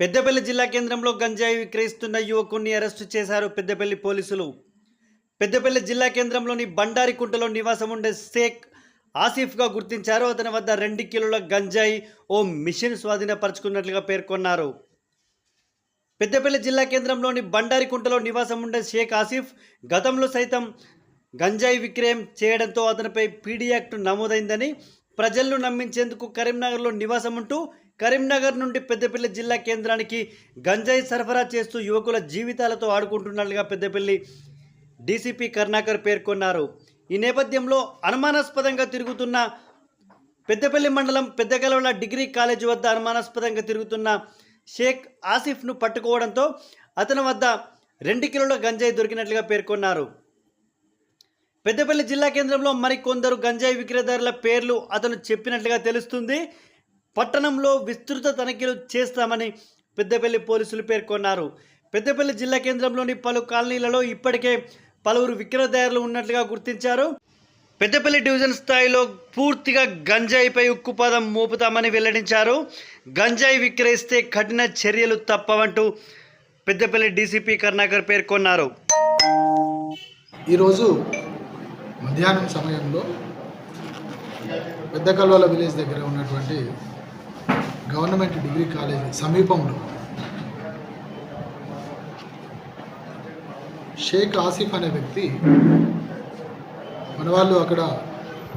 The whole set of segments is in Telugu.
పెద్దపల్లి జిల్లా కేంద్రంలో గంజాయి విక్రయిస్తున్న యువకుడిని అరెస్టు చేశారు పెద్దపల్లి పోలీసులు. పెద్దపల్లి జిల్లా కేంద్రంలోని బండారికుంటలో నివాసం ఉండే షేక్ ఆసిఫ్గా గుర్తించారు. అతని వద్ద రెండు కిలోల గంజాయి ఓ మిషన్ స్వాధీనపరుచుకున్నట్లుగా పేర్కొన్నారు. పెద్దపల్లి జిల్లా కేంద్రంలోని బండారికుంటలో నివాసం ఉండే షేక్ ఆసిఫ్ గతంలో సైతం గంజాయి విక్రయం చేయడంతో అతనిపై పీడీ యాక్ట్ నమోదైందని ప్రజలను నమ్మించేందుకు కరీంనగర్లో నివాసం ఉంటూ కరీంనగర్ నుండి పెద్దపల్లి జిల్లా కేంద్రానికి గంజాయి సరఫరా చేస్తూ యువకుల జీవితాలతో ఆడుకుంటున్నట్లుగా పెద్దపల్లి డీసీపీ కరుణాకర్ పేర్కొన్నారు. ఈ నేపథ్యంలో అనుమానాస్పదంగా తిరుగుతున్న పెద్దపల్లి మండలం పెద్దగలవల డిగ్రీ కాలేజ్ వద్ద అనుమానాస్పదంగా తిరుగుతున్న షేక్ ఆసిఫ్ను పట్టుకోవడంతో అతని వద్ద రెండు కిలోల గంజాయి దొరికినట్లుగా పేర్కొన్నారు. పెద్దపల్లి జిల్లా కేంద్రంలో మరికొందరు గంజాయి విక్రయదారుల పేర్లు అతను చెప్పినట్లుగా తెలుస్తుంది. పట్టణంలో విస్తృత తనిఖీలు చేస్తామని పెద్దపల్లి పోలీసులు పేర్కొన్నారు. పెద్దపల్లి జిల్లా కేంద్రంలోని పలు కాలనీలలో ఇప్పటికే పలువురు విక్రయదారులు ఉన్నట్లుగా గుర్తించారు. పెద్దపల్లి డివిజన్ స్థాయిలో పూర్తిగా గంజాయిపై ఉక్కుపాదం మోపుతామని వెల్లడించారు. గంజాయి విక్రయిస్తే కఠిన చర్యలు తప్పవంటూ పెద్దపల్లి డీసీపీ కరుణాకర్ పేర్కొన్నారు. ఈరోజు మధ్యాహ్నం సమయంలో పెద్ద కల్వాల విలేజ్ దగ్గర ఉన్నటువంటి గవర్నమెంట్ డిగ్రీ కాలేజ్ సమీపంలో. షేక్ ఆసిఫ్ అనే వ్యక్తి మన వాళ్ళు అక్కడ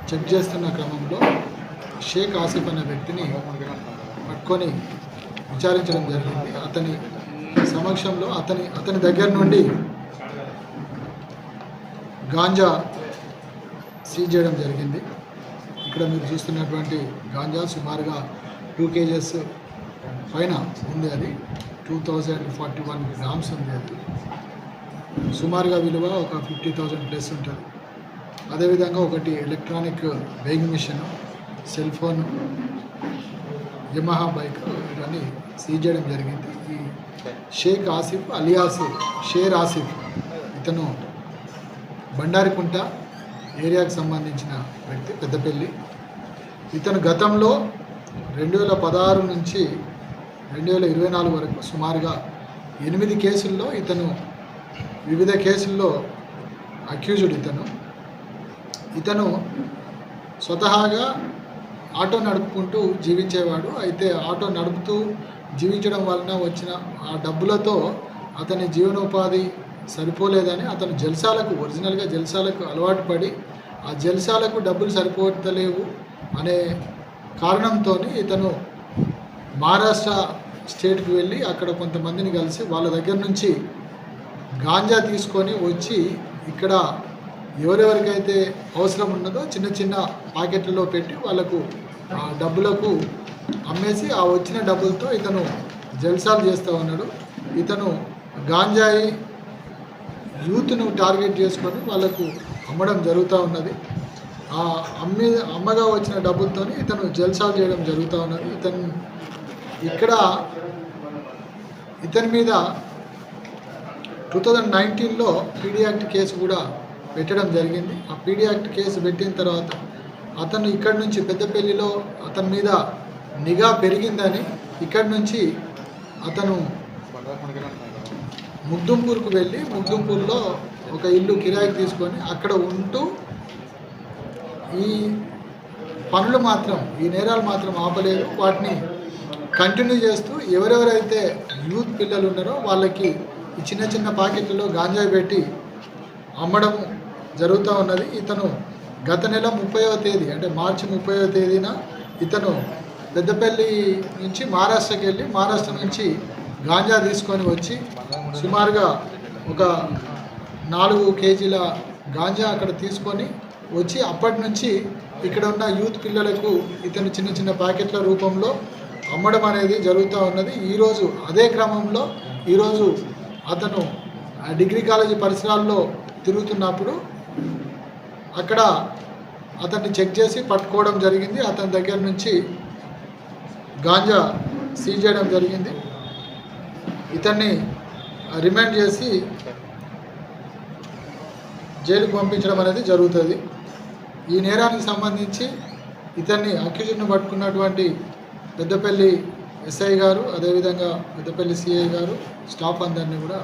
చెక్ చేస్తున్న క్రమంలో షేక్ ఆసిఫ్ అనే వ్యక్తిని పట్టుకొని విచారించడం జరిగింది. అతని సమక్షంలో అతని అతని దగ్గర నుండి గాంజా సీజ్ చేయడం జరిగింది. ఇక్కడ మీరు చూస్తున్నటువంటి గాంజా సుమారుగా టూ కేజెస్ పైన ఉంది అది. Two thousand forty one grams ఉంది అది. సుమారుగా విలువ ఒక ఫిఫ్టీ థౌజండ్ ప్లస్ ఉంటుంది. అదేవిధంగా ఒకటి electronic weighing machine cell phone Yamaha bike ఇవన్నీ సీజ్ చేయడం జరిగింది. ఈ షేక్ ఆసిఫ్ అలియాస్ షేర్ ఆసిఫ్ ఇతను బండారికుంట ఏరియాకు సంబంధించిన వ్యక్తి పెద్దపల్లి. ఇతను గతంలో రెండు వేల పదహారు నుంచి రెండు వేల ఇరవై నాలుగు వరకు సుమారుగా ఎనిమిది కేసుల్లో ఇతను వివిధ కేసుల్లో అక్యూజ్డ్ ఇతను. ఇతను స్వతహాగా ఆటో నడుపుకుంటూ జీవించేవాడు. అయితే ఆటో నడుపుతూ జీవించడం వలన వచ్చిన ఆ డబ్బులతో అతని జీవనోపాధి సరిపోలేదని అతను జల్సాలకు ఒరిజినల్గా జల్సాలకు అలవాటు పడి ఆ జల్సాలకు డబ్బులు సరిపోతలేవు అనే కారణంతో ఇతను మహారాష్ట్ర స్టేట్కి వెళ్ళి అక్కడ కొంతమందిని కలిసి వాళ్ళ దగ్గర నుంచి గాంజా తీసుకొని వచ్చి ఇక్కడ ఎవరెవరికైతే అవసరం ఉన్నదో చిన్న చిన్న పాకెట్లలో పెట్టి వాళ్ళకు ఆ డబ్బులకు అమ్మేసి ఆ వచ్చిన డబ్బులతో ఇతను జల్సాలు చేస్తూ ఉన్నాడు. ఇతను గాంజాయి యూత్ను టార్గెట్ చేసుకొని వాళ్ళకు అమ్మడం జరుగుతూ ఉన్నది. ఆ అమ్మి అమ్మగా వచ్చిన డబ్బులతో ఇతను జల్సాలు చేయడం జరుగుతూ ఉన్నది. ఇతను ఇక్కడ ఇతని మీద టూ థౌజండ్ నైన్టీన్లో పీడీ యాక్ట్ కేసు కూడా పెట్టడం జరిగింది. ఆ పీడీ యాక్ట్ కేసు పెట్టిన తర్వాత అతను ఇక్కడి నుంచి పెద్దపల్లిలో అతని మీద నిఘా పెరిగిందని ఇక్కడి నుంచి అతను ముగ్దుంపూర్కు వెళ్ళి ముగ్దుంపూర్లో ఒక ఇల్లు కిరాయికి తీసుకొని అక్కడ ఉంటూ ఈ పనులు మాత్రం ఈ నేరాలు మాత్రం ఆపలేదు. వాటిని కంటిన్యూ చేస్తూ ఎవరెవరైతే యూత్ పిల్లలు ఉన్నారో వాళ్ళకి ఈ చిన్న చిన్న పాకెట్లలో గాంజాయి పెట్టి అమ్మడం జరుగుతూ ఉన్నది. ఇతను గత నెల ముప్పైవ తేదీ అంటే మార్చి ముప్పైవ తేదీన ఇతను పెద్దపల్లి నుంచి మహారాష్ట్రకి వెళ్ళి మహారాష్ట్ర నుంచి గాంజా తీసుకొని వచ్చి సుమారుగా ఒక నాలుగు కేజీల గాంజా అక్కడ తీసుకొని వచ్చి అప్పటి నుంచి ఇక్కడ ఉన్న యూత్ పిల్లలకు ఇతను చిన్న చిన్న ప్యాకెట్ల రూపంలో అమ్మడం అనేది జరుగుతూ ఉన్నది. ఈరోజు అదే క్రమంలో ఈరోజు అతను డిగ్రీ కాలేజీ పరిసరాల్లో తిరుగుతున్నప్పుడు అక్కడ అతన్ని చెక్ చేసి పట్టుకోవడం జరిగింది. అతని దగ్గర నుంచి గాంజా సీజ్ చేయడం జరిగింది. ఇతన్ని రిమాండ్ చేసి జైలుకు పంపించడం అనేది జరుగుతుంది. ఈ నేరానికి సంబంధించి ఇతన్ని అక్యూజ్ను పట్టుకున్నటువంటి పెద్దపల్లి ఎస్ఐ గారు అదేవిధంగా పెద్దపల్లి సిఐ గారు స్టాఫ్ అందరినీ కూడా